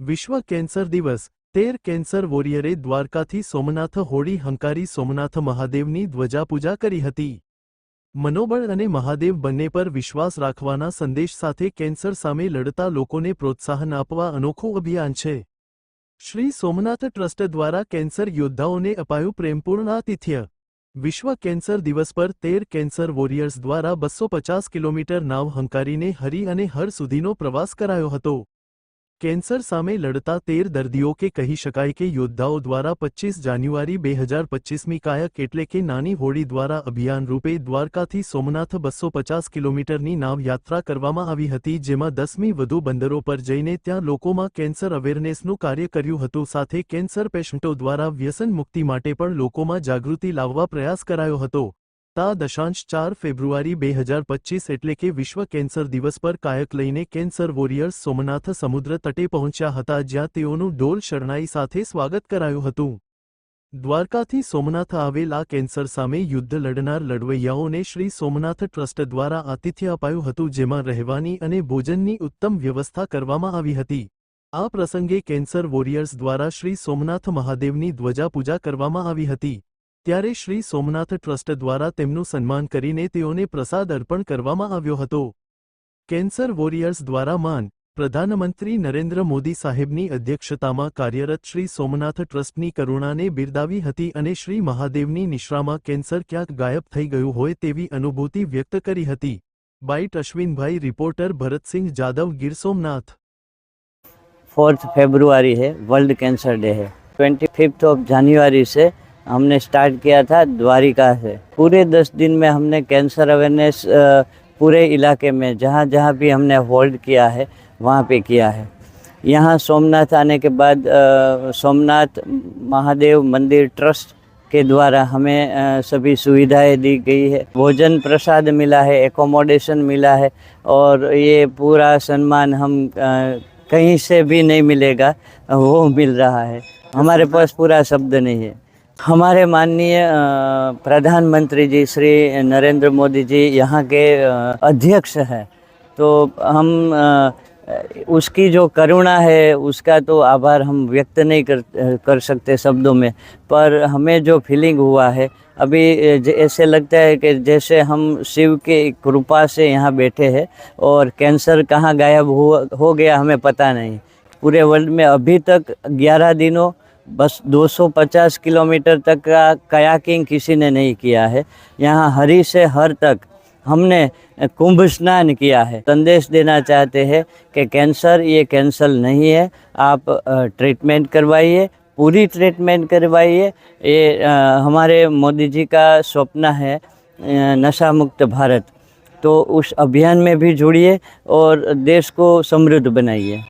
વિશ્વ કેન્સર દિવસ, તેર કેન્સર વોરિયરે દ્વારકાથી સોમનાથ હોળી હંકારી સોમનાથ મહાદેવની ધ્વજાપૂજા કરી હતી. મનોબળ અને મહાદેવ બંને પર વિશ્વાસ રાખવાના સંદેશ સાથે કેન્સર સામે લડતા લોકોને પ્રોત્સાહન આપવા અનોખું અભિયાન છે. શ્રી સોમનાથ ટ્રસ્ટ દ્વારા કેન્સર યોદ્ધાઓને અપાયું પ્રેમપૂર્ણ આતિથ્ય. વિશ્વ કેન્સર દિવસ પર તેર કેન્સર વોરિયર્સ દ્વારા બસો પચાસ કિલોમીટર નાવ હંકારીને હરી અને હર સુધીનો પ્રવાસ કરાયો હતો. કેન્સર સામે લડતા તેર દર્દીઓ કે કહી શકાય કે યોદ્ધાઓ દ્વારા પચ્ચીસ જાન્યુઆરી બે હજાર પચ્ચીસમી કાયક એટલે કે નાની હોડી દ્વારા અભિયાન રૂપે દ્વારકાથી સોમનાથ બસો પચાસ કિલોમીટરની નાવ યાત્રા કરવામાં આવી હતી, જેમાં દસમી વધુ બંદરો પર જઈને ત્યાં લોકોમાં કેન્સર અવેરનેસનું કાર્ય કર્યું હતું. સાથે કેન્સર પેશન્ટો દ્વારા વ્યસન મુક્તિ માટે પણ લોકોમાં જાગૃતિ લાવવા પ્રયાસ કરાયો હતો. તા દશાંશ ચાર ફેબ્રુઆરી બે હજાર પચ્ચીસ એટલે કે વિશ્વ કેન્સર દિવસ પર કાયક લઈને કેન્સર વોરિયર્સ સોમનાથ સમુદ્ર તટે પહોંચ્યા હતા જ્યાં તેઓનું ડોલ શરણાઈ સાથે સ્વાગત કરાયું હતું. દ્વારકાથી સોમનાથ આવેલા કેન્સર સામે યુદ્ધ લડનાર લડવૈયાઓને શ્રી સોમનાથ ટ્રસ્ટ દ્વારા આતિથ્ય અપાયું હતું જેમાં રહેવાની અને ભોજનની ઉત્તમ વ્યવસ્થા કરવામાં આવી હતી. આ પ્રસંગે કેન્સર વોરિયર્સ દ્વારા શ્રી સોમનાથ મહાદેવની ધ્વજા પૂજા કરવામાં આવી હતી. ત્યારે શ્રી સોમનાથ ટ્રસ્ટ દ્વારા તેમનું સન્માન કરીને તેઓને પ્રસાદ અર્પણ કરવામાં આવ્યો હતો. કેન્સર વોરિયર્સ દ્વારા માન, પ્રધાનમંત્રી નરેન્દ્ર મોદી સાહેબની અધ્યક્ષતામાં કાર્યરત શ્રી સોમનાથ ટ્રસ્ટની કરુણાને બિરદાવી હતી અને શ્રી મહાદેવની નિશ્રામાં કેન્સર ક્યાંક ગાયબ થઈ ગયું હોય તેવી અનુભૂતિ વ્યક્ત કરી હતી. Bite Ashwinbhai, reporter Bharatsinh Jadav Gir Somnath. Fourth February હે, વર્લ્ડ કેન્સર ડે હે. ટ્વેન્ટી ફિફ્થ ઓફ જાન્યુઆરી છે हमने स्टार्ट किया था द्वारिका से। पूरे दस दिन में हमने कैंसर अवेयरनेस पूरे इलाके में जहाँ जहाँ भी हमने होल्ड किया है वहाँ पे किया है। यहाँ सोमनाथ आने के बाद सोमनाथ महादेव मंदिर ट्रस्ट के द्वारा हमें सभी सुविधाएँ दी गई है। भोजन प्रसाद मिला है एकोमोडेशन मिला है और ये पूरा सम्मान हम कहीं से भी नहीं मिलेगा वो मिल रहा है। हमारे पास पूरा शब्द नहीं है। हमारे माननीय प्रधानमंत्री जी श्री नरेंद्र मोदी जी यहाँ के अध्यक्ष हैं। तो हम उसकी जो करुणा है, उसका तो आभार हम व्यक्त नहीं कर कर सकते शब्दों में, पर हमें जो फीलिंग हुआ है, अभी ऐसे लगता है कि जैसे हम शिव के कृपा से यहाँ बैठे हैं और कैंसर कहाँ गायब हुआ, हो गया हमें पता नहीं। पूरे वर्ल्ड में अभी तक 11 दिनों बस 250 किलोमीटर तक का कयाकिंग किसी ने नहीं किया है। यहाँ हरी से हर तक हमने कुंभ स्नान किया है। संदेश देना चाहते हैं कि कैंसर, ये कैंसर नहीं है। आप ट्रीटमेंट करवाइए, पूरी ट्रीटमेंट करवाइए। ये हमारे मोदी जी का सपना है नशा मुक्त भारत। तो उस अभियान में भी जुड़िए और देश को समृद्ध बनाइए।